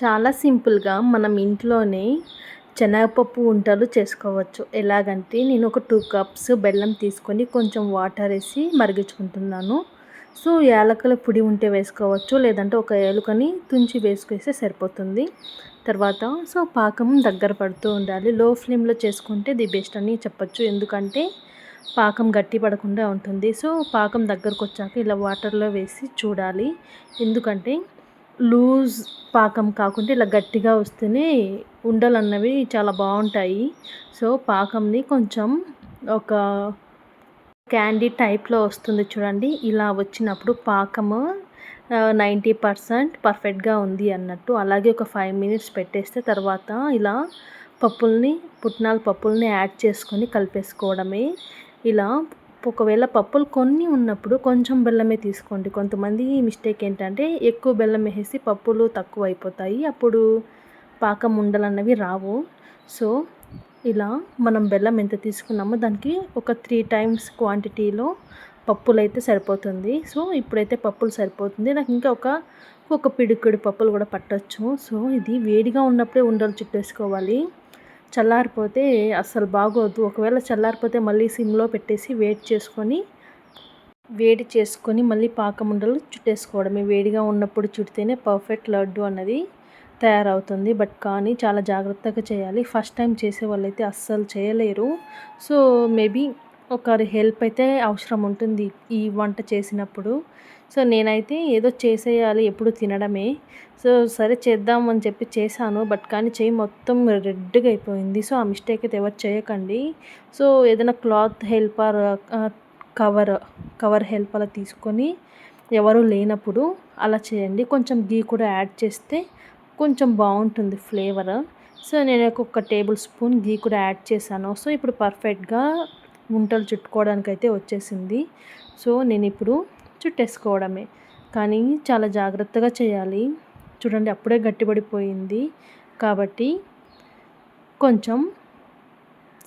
చాలా సింపుల్గా మనం ఇంట్లోనే శనగపప్పు వంటలు చేసుకోవచ్చు. ఎలాగంటే నేను ఒక టూ కప్స్ బెల్లం తీసుకొని కొంచెం వాటర్ వేసి మరిగించుకుంటున్నాను. సో యాలకుల పొడి ఉంటే వేసుకోవచ్చు లేదంటే ఒక ఏలుకని తుంచి వేసుకేస్తే సరిపోతుంది. తర్వాత సో పాకం దగ్గర పడుతూ ఉండాలి. లో ఫ్లేమ్లో చేసుకుంటే ది బెస్ట్ అని చెప్పచ్చు. ఎందుకంటే పాకం గట్టి పడకుండా ఉంటుంది. సో పాకం దగ్గరకు వచ్చాక ఇలా వాటర్లో వేసి చూడాలి. ఎందుకంటే లూజ్ పాకం కాకుండా ఇలా గట్టిగా వస్తేనే ఉండలు అన్నవి చాలా బాగుంటాయి. సో పాకంని కొంచెం ఒక క్యాండీ టైప్లో వస్తుంది చూడండి. ఇలా వచ్చినప్పుడు పాకము నైంటీ పర్సెంట్ పర్ఫెక్ట్గా ఉంది అన్నట్టు. అలాగే ఒక ఫైవ్ మినిట్స్ పెట్టేస్తే తర్వాత ఇలా పప్పుల్ని పుట్నాల పప్పుల్ని యాడ్ చేసుకొని కలిపేసుకోవడమే. ఇలా ఒకవేళ పప్పులు కొన్ని ఉన్నప్పుడు కొంచెం బెల్లమే తీసుకోండి. కొంతమంది మిస్టేక్ ఏంటంటే ఎక్కువ బెల్లం వేసి పప్పులు తక్కువ అయిపోతాయి అప్పుడు పాకం ఉండలు అన్నవి రావు. సో ఇలా మనం బెల్లం ఎంత తీసుకున్నామో దానికి ఒక త్రీ టైమ్స్ క్వాంటిటీలో పప్పులు అయితే సరిపోతుంది. సో ఇప్పుడైతే పప్పులు సరిపోతుంది. నాకు ఇంకా ఒక ఒక పిడికిడి పప్పులు కూడా పట్టచ్చు. సో ఇది వేడిగా ఉన్నప్పుడే ఉండలు చుట్టేసుకోవాలి. చల్లారిపోతే అస్సలు బాగోదు. ఒకవేళ చల్లారిపోతే మళ్ళీ సిమ్లో పెట్టేసి వేడి చేసుకొని వేడి చేసుకొని మళ్ళీ పాకముండలు చుట్టేసుకోవడమే. వేడిగా ఉన్నప్పుడు చుడితేనే పర్ఫెక్ట్ లడ్డు అన్నది తయారవుతుంది. బట్ కానీ చాలా జాగ్రత్తగా చేయాలి. ఫస్ట్ టైం చేసే వాళ్ళైతే అస్సలు చేయలేరు. సో మేబీ ఒకరి హెల్ప్ అయితే అవసరం ఉంటుంది ఈ వంట చేసినప్పుడు. సో నేనైతే ఏదో చేసేయాలి ఎప్పుడు తినడమే. సో సరే చేద్దాం అని చెప్పి చేశాను. బట్ కానీ చేయి మొత్తం రెడ్గా అయిపోయింది. సో ఆ మిస్టేక్ అయితే ఎవరు చేయకండి. సో ఏదైనా cloth helper cover cover help అలా తీసుకొని ఎవరు లేనప్పుడు అలా చేయండి. కొంచెం గీ కూడా యాడ్ చేస్తే కొంచెం బాగుంటుంది ఫ్లేవర్. సో నేను ఒక టేబుల్ స్పూన్ గీ కూడా యాడ్ చేశాను. సో ఇప్పుడు పర్ఫెక్ట్గా ముంటలు చుట్టుకోవడానికి అయితే వచ్చేసింది. సో నేను ఇప్పుడు చుట్టేసుకోవడమే. కానీ చాలా జాగ్రత్తగా చేయాలి. చూడండి అప్పుడే గట్టిపడిపోయింది. కాబట్టి కొంచెం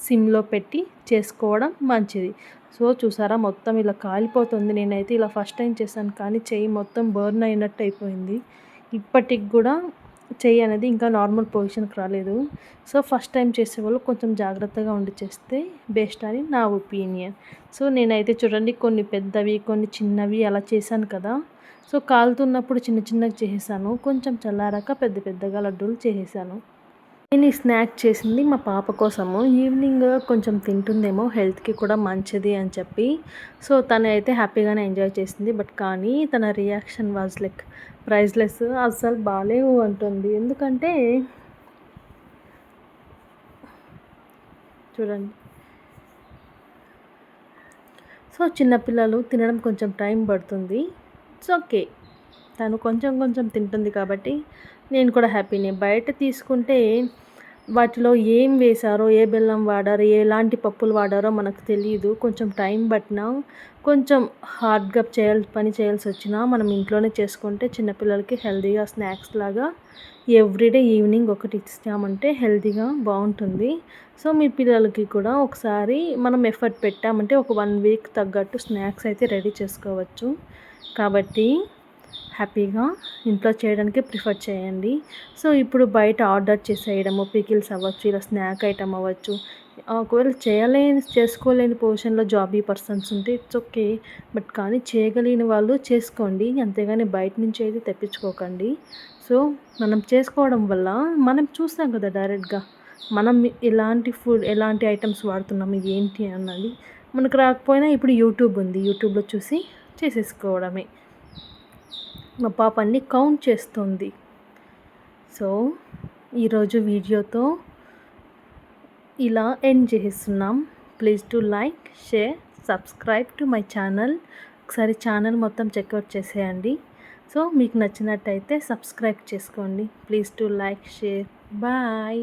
సిమ్లో పెట్టి చేసుకోవడం మంచిది. సో చూసారా మొత్తం ఇలా కాలిపోతుంది. నేనైతే ఇలా ఫస్ట్ టైం చేశాను కానీ చెయ్యి మొత్తం బర్న్ అయినట్టు అయిపోయింది. ఇప్పటికి కూడా చెయ్యి అనేది ఇంకా నార్మల్ పొజిషన్కి రాలేదు. సో ఫస్ట్ టైం చేసే వాళ్ళు కొంచెం జాగ్రత్తగా ఉండి చేస్తే బెస్ట్ అని నా ఒపీనియన్ సో నేనైతే చూడండి కొన్ని పెద్దవి కొన్ని చిన్నవి అలా చేశాను కదా. సో కాలుతున్నప్పుడు చిన్న చిన్నగా చేసేసాను. కొంచెం చల్లారాక పెద్ద పెద్దగా లడ్డూలు చేసేసాను. నేను ఈ స్నాక్ చేసింది మా పాప కోసము. ఈవినింగ్ కొంచెం తింటుందేమో హెల్త్కి కూడా మంచిది అని చెప్పి. సో తను అయితే హ్యాపీగానే ఎంజాయ్ చేసింది. బట్ కానీ తన రియాక్షన్ వాజ్ లైక్ ప్రైజ్లెస్. అస్సలు బాగాలేవు అంటుంది. ఎందుకంటే చూడండి. సో చిన్నపిల్లలు తినడం కొంచెం టైం పడుతుంది. It's okay. తను కొంచెం కొంచెం తింటుంది కాబట్టి నేను కూడా హ్యాపీనే. బయట తీసుకుంటే వాటిలో ఏం వేశారో ఏ బెల్లం వాడారో ఎలాంటి పప్పులు వాడారో మనకు తెలియదు కొంచెం టైం పట్టినా కొంచెం హార్డ్గా చేయాల్సి పని చేయాల్సి వచ్చినా మనం ఇంట్లోనే చేసుకుంటే చిన్నపిల్లలకి హెల్తీగా స్నాక్స్ లాగా ఎవ్రీడే ఈవినింగ్ ఒకటి ఇస్తామంటే హెల్తీగా బాగుంటుంది. సో మీ పిల్లలకి కూడా ఒకసారి మనం ఎఫర్ట్ పెట్టామంటే ఒక వన్ వీక్ తగ్గట్టు స్నాక్స్ అయితే రెడీ చేసుకోవచ్చు. కాబట్టి హ్యాపీగా ఇంట్లో చేయడానికి ప్రిఫర్ చేయండి. సో ఇప్పుడు బయట ఆర్డర్ చేసేయడము పికిల్స్ అవ్వచ్చు ఇలా స్నాక్ ఐటమ్ అవ్వచ్చు. ఒకవేళ చేయలేని చేసుకోలేని పొజిషన్లో జాబీ పర్సన్స్ ఉంటే ఇట్స్ ఓకే. బట్ కానీ చేయగలిగిన వాళ్ళు చేసుకోండి. అంతేగాని బయట నుంచి అయితే తెప్పించుకోకండి. సో మనం చేసుకోవడం వల్ల మనం చూస్తాం కదా డైరెక్ట్గా. మనం ఎలాంటి ఫుడ్ ఎలాంటి ఐటమ్స్ వాడుతున్నాము ఏంటి అన్నది. మనకు రాకపోయినా ఇప్పుడు యూట్యూబ్ ఉంది. యూట్యూబ్లో చూసి చేసేసుకోవడమే. మా పాప అన్ని కౌంట్ చేస్తుంది. సో ఈరోజు వీడియోతో ఇలా ఎండ్ చేస్తున్నాం. Please to like share subscribe to my channel. ఒకసారి ఛానల్ మొత్తం చెక్అవుట్ చేసేయండి. సో మీకు నచ్చినట్టయితే సబ్స్క్రైబ్ చేసుకోండి. Please to like share. Bye.